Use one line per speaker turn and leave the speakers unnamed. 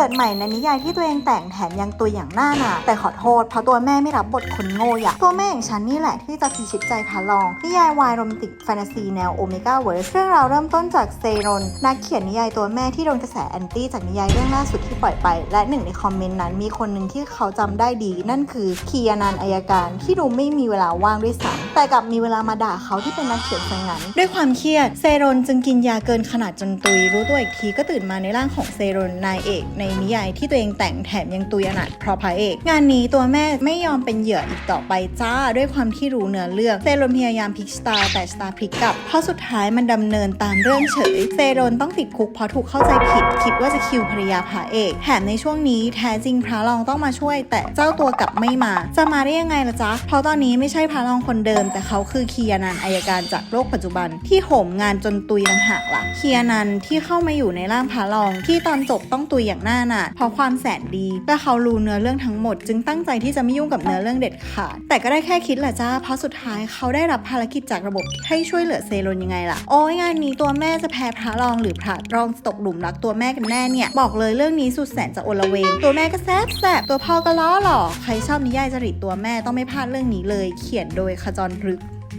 เกิดใหม่ในนิยายที่ตัวเองแต่งแถมยังตัวอย่างหน้าหนาแต่ขอโทษเพราะตัวแม่ไม่รับบทคนโง่อย่างตัวแม่อย่างฉันนี่แหละที่จะพิชิตใจพาลอง นิยายวายโรแมนติกแฟนตาซีแนวโอเมก้าเวิร์สเรื่องราวเริ่มต้นจากเซรอนนักเขียนนิยายตัวแม่ที่โดนกระแสแอนตี้จากนิยายเรื่องล่าสุดที่ปล่อยไป และหนึ่งในคอมเมนต์นั้นมีคนหนึ่งที่เขาจำได้ดี นั่นคือคียานันอายการที่ดูไม่มีเวลาว่างด้วยซ้ำแต่กลับมีเวลามาด่าเขาที่เป็นนักเขียนซะงั้น ด้วยความเครียดเซรอนจึงกินยาเกินขนาดจนตุย รู้ตัวอีกทีก็ตื่นมาในร่างของเซรอนนายเอกในนิยายที่ตัวเองแต่งแถมยังตุยอนาถเพราะพระเอก งานนี้ตัวแม่ไม่ยอมเป็นเหยื่ออีกต่อไปจ้า ด้วยความที่รู้เนื้อเรื่องเซโรนพยายามพลิกสตาร์แต่สตาร์พลิกกลับ เพราะสุดท้ายมันดำเนินตามเรื่องเฉยเซโรนต้องติดคุกเพราะถูกเข้าใจผิด คิดว่าจะคิวภรรยาพระเอก แถมในช่วงนี้แท้จริงพระรองต้องมาช่วย แต่เจ้าตัวกลับไม่มา จะมาได้ยังไงล่ะจ๊ะเพราะตอนนี้ไม่ใช่พระรองคนเดิม แต่เขาคือคียานันอายการจากโลกปัจจุบัน ที่โหมงานจนตุยต่างหากล่ะคียานันท์ที่เข้ามาอยู่ในร่างพระรองที่ตอนจบต้องตุยอย่างหน้าหนาเพราะความแสนดีและเขารู้เนื้อเรื่องทั้งหมด จึงตั้งใจที่จะไม่ยุ่งกับเนื้อเรื่องเด็ดขาดแต่ก็ได้แค่คิดแหละจ้าเพราะสุดท้ายเขาได้รับภารกิจจากระบบให้ช่วยเหลือเซโรนยังไงล่ะโอ้ยงานนี้ตัวแม่จะแพ้พระรองหรือพระรองตกหลุมรักตัวแม่กันแน่เนี่ยบอกเลยเรื่องนี้สุดแสนจะโอละเวง ตัวแม่ก็แซบแซบตัวพ่อก็ล้อหล่อใครชอบนิยายจริตตัวแม่ต้องไม่พลาดเรื่องนี้เลย เขียนโดยขจรพฤกษ์